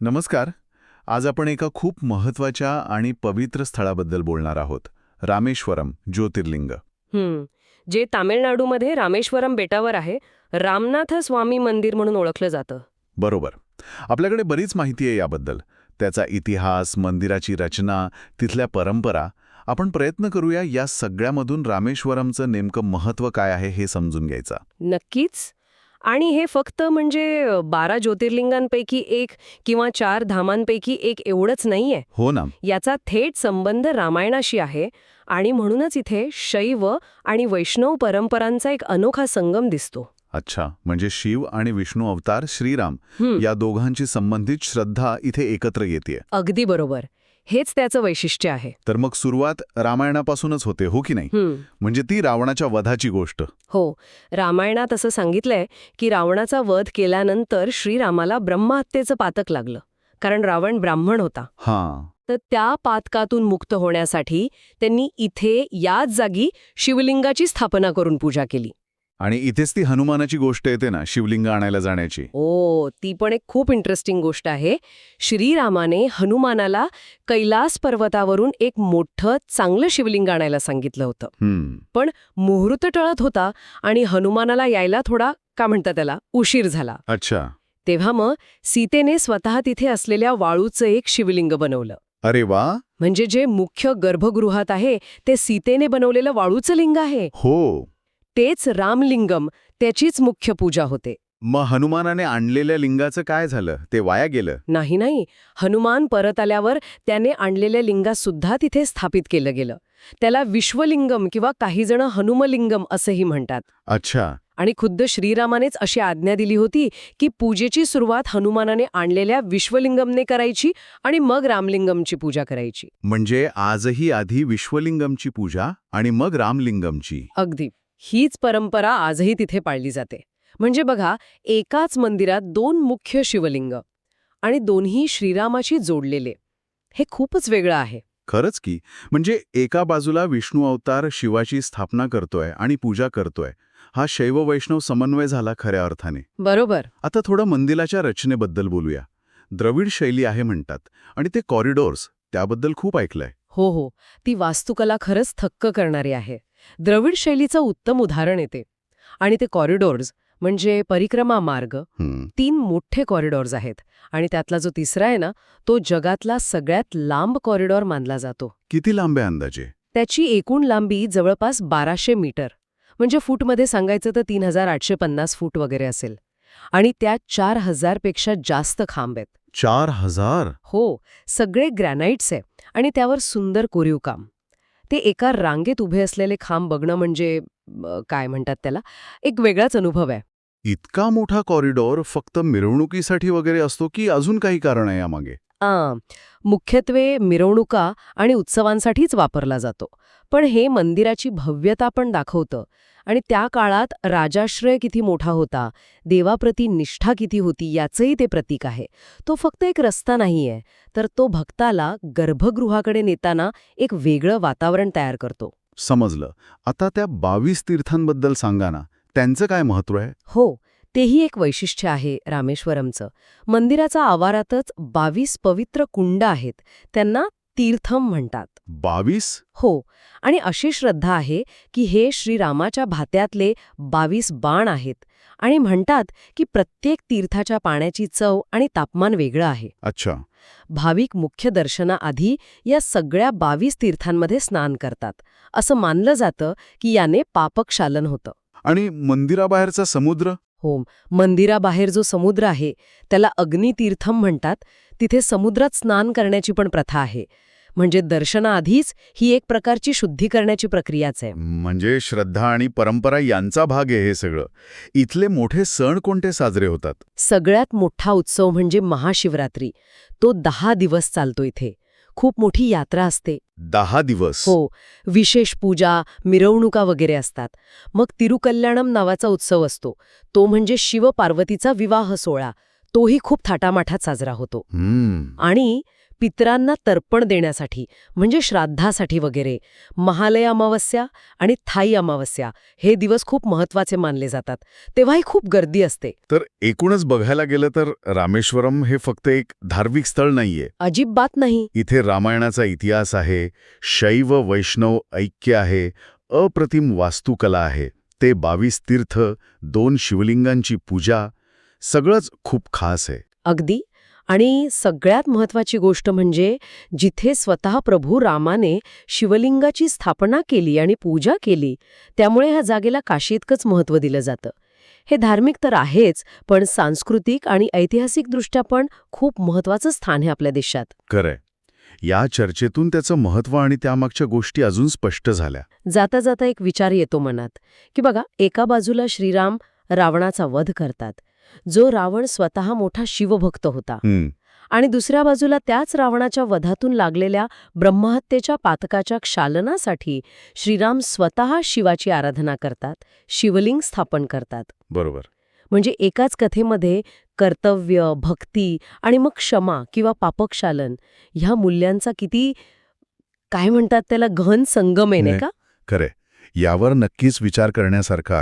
नमस्कार. आज आपण एका खूप महत्त्वाच्या आणि पवित्र स्थळाबद्दल बोलणार आहोत. रामेश्वरम ज्योतिर्लिंग. जे तामिळनाडूमध्ये रामेश्वरम बेटावर आहे रामनाथ स्वामी मंदिर म्हणून ओळखलं जातं. बरोबर. आपल्याकडे बरीच माहिती आहे याबद्दल. त्याचा इतिहास मंदिराची रचना तिथल्या परंपरा. आपण प्रयत्न करूया या सगळ्यामधून रामेश्वरमचं नेमकं महत्त्व काय आहे हे समजून घ्यायचा. नक्कीच. आणि हे फक्त म्हणजे बारा ज्योतिर्लिंगांपैकी एक किंवा चार धामांपैकी एक एवढंच नाहीये. हो ना. याचा थेट संबंध रामायणाशी आहे आणि म्हणूनच इथे शैव आणि वैष्णव परंपरांचा एक अनोखा संगम दिसतो. अच्छा म्हणजे शिव आणि विष्णू अवतार श्रीराम या दोघांची संबंधित श्रद्धा इथे एकत्र येते अगदी बरोबर. हेच त्याचं वैशिष्ट्य आहे. तर मग सुरुवात रामायणापासूनच होते हो की नाही. म्हणजे ती रावणाच्या वधाची गोष्ट. हो रामायणात असं सांगितलंय की रावणाचा वध केल्यानंतर श्रीरामाला ब्रह्महत्येचं पातक लागलं. कारण रावण ब्राह्मण होता. हां. तर त्या पातकातून मुक्त होण्यासाठी त्यांनी इथे याच जागी शिवलिंगाची स्थापना करून पूजा केली. आणि इथेच ती हनुमानाची गोष्ट येते ना शिवलिंग आणायला जाण्याची. ओ ती पण एक खूप इंटरेस्टिंग गोष्ट आहे. श्रीरामाने हनुमानाला कैलास पर्वतावरून एक मोठं चांगलं शिवलिंग आणायला सांगितलं होतं. हम्म. मुहूर्त टळत होता आणि हनुमानाला यायला थोडा का म्हणतात त्याला उशीर झाला. अच्छा. तेव्हा मग सीतेने स्वतः तिथे असलेल्या वाळूचं एक शिवलिंग बनवलं. अरे वा! म्हणजे जे मुख्य गर्भगृहात आहे ते सीतेने बनवलेलं वाळूचं लिंग आहे. हो. तेच रामलिंगम त्याचीच मुख्य पूजा होते. मग हनुमानाने आणलेल्या लिंगाचं काय झालं? ते वाया गेलं? नाही नाही. हनुमान परत आल्यावर त्याने आणलेल्या लिंगासुद्धा तिथे स्थापित केलं गेलं. त्याला विश्वलिंगम किंवा काहीजण हनुमलिंगम असंही म्हणतात. अच्छा. आणि खुद्द श्रीरामानेच अशी आज्ञा दिली होती की पूजेची सुरुवात हनुमानाने आणलेल्या विश्वलिंगमने करायची आणि मग रामलिंगमची पूजा करायची. म्हणजे आजही आधी विश्वलिंगमची पूजा आणि मग रामलिंगमची. अगदी. हीच परंपरा आजही तिथे पाळली जाते. म्हणजे बघा एकाच मंदिरात दोन मुख्य शिवलिंग आणि दोन्ही श्रीरामाशी जोडलेले. हे खूपच वेगळं आहे. खरंच की. म्हणजे एका बाजूला विष्णू अवतार शिवाची स्थापना करतोय आणि पूजा करतोय. हा शैव वैष्णव समन्वय झाला खऱ्या अर्थाने. बरोबर. आता थोडं मंदिराच्या रचनेबद्दल बोलूया. द्रविड शैली आहे म्हणतात आणि ते कॉरिडोर्स त्याबद्दल खूप ऐकलंय. हो हो. ती वास्तुकला खरंच थक्क करणारी आहे. द्रविड शैलीचं उत्तम उदाहरण येते. आणि ते कॉरिडोर्स म्हणजे परिक्रमा मार्ग तीन मोठे कॉरिडॉर्स आहेत. आणि त्यातला जो तिसरा आहे ना तो जगातला सगळ्यात लांब कॉरिडॉर मानला जातो. किती लांब आहे अंदाजे? त्याची एकूण लांबी जवळपास बाराशे मीटर. म्हणजे फूटमध्ये सांगायचं तर तीन हजार आठशे पन्नास फूट वगैरे असेल. आणि त्यात चार हजारपेक्षा जास्त खांब आहेत. चार हजार? हो सगळे ग्रॅनाइट्स आहे. आणि त्यावर सुंदर कोरीव काम ते एका रांगेत उभे असलेले खांब बघणं म्हणजे काय म्हणतात त्याला? एक वेगळाच अनुभव आहे. इतका मोठा कॉरिडॉर फक्त मिरवणुकीसाठी वगैरे असतो की अजून काही कारण आहे यामागे? आ, मुख्यत्वे मिरवणुका आणि उत्सवांसाठीच वापरला जातो. पण हे मंदिराची भव्यता पण दाखवतं. आणि त्या काळात राजाश्रय किती मोठा होता देवाप्रती निष्ठा किती होती याचंही ते प्रतीक आहे. तो फक्त एक रस्ता नाहीये तर तो भक्ताला गर्भगृहाकडे नेताना एक वेगळं वातावरण तयार करतो. समजलं. आता त्या बावीस तीर्थांबद्दल सांगा ना त्यांचं काय महत्त्व आहे? हो तेही एक वैशिष्ट्य आहे रामेश्वरमचं. मंदिराचा आवारातच बावीस पवित्र कुंड आहेत त्यांना तीर्थम म्हणतात. बावीस? हो आणि अशी श्रद्धा आहे की हे श्रीरामाच्या भात्यातले बावीस बाण आहेत आणि म्हणतात की प्रत्येक तीर्थाच्या पाण्याची चव आणि तापमान वेगळं आहे. अच्छा. भाविक मुख्य दर्शनाआधी या सगळ्या बावीस तीर्थांमध्ये स्नान करतात. असं मानलं जातं की याने पापक्षालन होतं. आणि मंदिराबाहेरचा समुद्र? हो मंदिराबाहेर जो समुद्र आहे त्याला अग्नितीर्थम म्हणतात. तिथे समुद्रात स्नान करण्याची पण प्रथा आहे. म्हणजे दर्शनाआधीच ही एक प्रकारची शुद्धी करण्याची प्रक्रियाच आहे. म्हणजे श्रद्धा आणि परंपरा यांचा भाग आहे हे सगळं. इथले मोठे सण कोणते साजरे होतात? सगळ्यात मोठा उत्सव म्हणजे महाशिवरात्री. तो दहा दिवस चालतो इथे. खूप मोठी यात्रा असते. दहा दिवस. हो विशेष पूजा मिरवणुका वगैरे असतात. मग तिरुकल्याणम नावाचा उत्सव असतो. तो म्हणजे शिव पार्वतीचा विवाह सोहळा. तोही खूप थाटामाठात साजरा होतो. आणि पितरांना तर्पण देण्यासाठी म्हणजे श्राद्धासाठी वगैरे. महालय अमावस्या आणि थाई अमावस्या हे दिवस खूप महत्त्वाचे मानले जातात. तेव्हाही खूप गर्दी असते. तर एकूणच बघायला गेलं तर रामेश्वरम हे फक्त एक धार्मिक स्थळ नाहीये. अजिबात नाही. इथे रामायणाचा इतिहास आहे शैव वैष्णव ऐक्य आहे अप्रतिम वास्तुकला आहे. ते बावीस तीर्थ दोन शिवलिंगांची पूजा सगळंच खूप खास आहे. अगदी. आणि सगळ्यात महत्वाची गोष्ट म्हणजे जिथे स्वतः प्रभू रामाने शिवलिंगाची स्थापना केली आणि पूजा केली त्यामुळे ह्या जागेला काशी इतकंच महत्त्व दिलं जातं. हे धार्मिक तर आहेच पण सांस्कृतिक आणि ऐतिहासिकदृष्ट्या पण खूप महत्वाचं स्थान आहे आपल्या देशात. खरंय. या चर्चेतून त्याचं महत्त्व आणि त्यामागच्या गोष्टी अजून स्पष्ट झाल्या. जाता जाता एक विचार येतो मनात की बघा एका बाजूला श्रीराम रावणाचा वध करतात जो रावण स्वतः मोठा शिवभक्त होता. आणि दुसऱ्या बाजूला त्याच रावणाच्या वधातून लागलेल्या ब्रह्महत्येच्या पातकाच्या क्षालनासाठी श्रीराम स्वतः शिवाची आराधना करतात शिवलिंग स्थापन करतात. बरोबर. म्हणजे एकाच कथेमध्ये कर्तव्य भक्ती आणि मग क्षमा किंवा पापक्षालन ह्या मूल्यांचा किती काय म्हणतात त्याला घन संगम आहे. का? खरे यावर नक्कीच विचार करण्यासारखा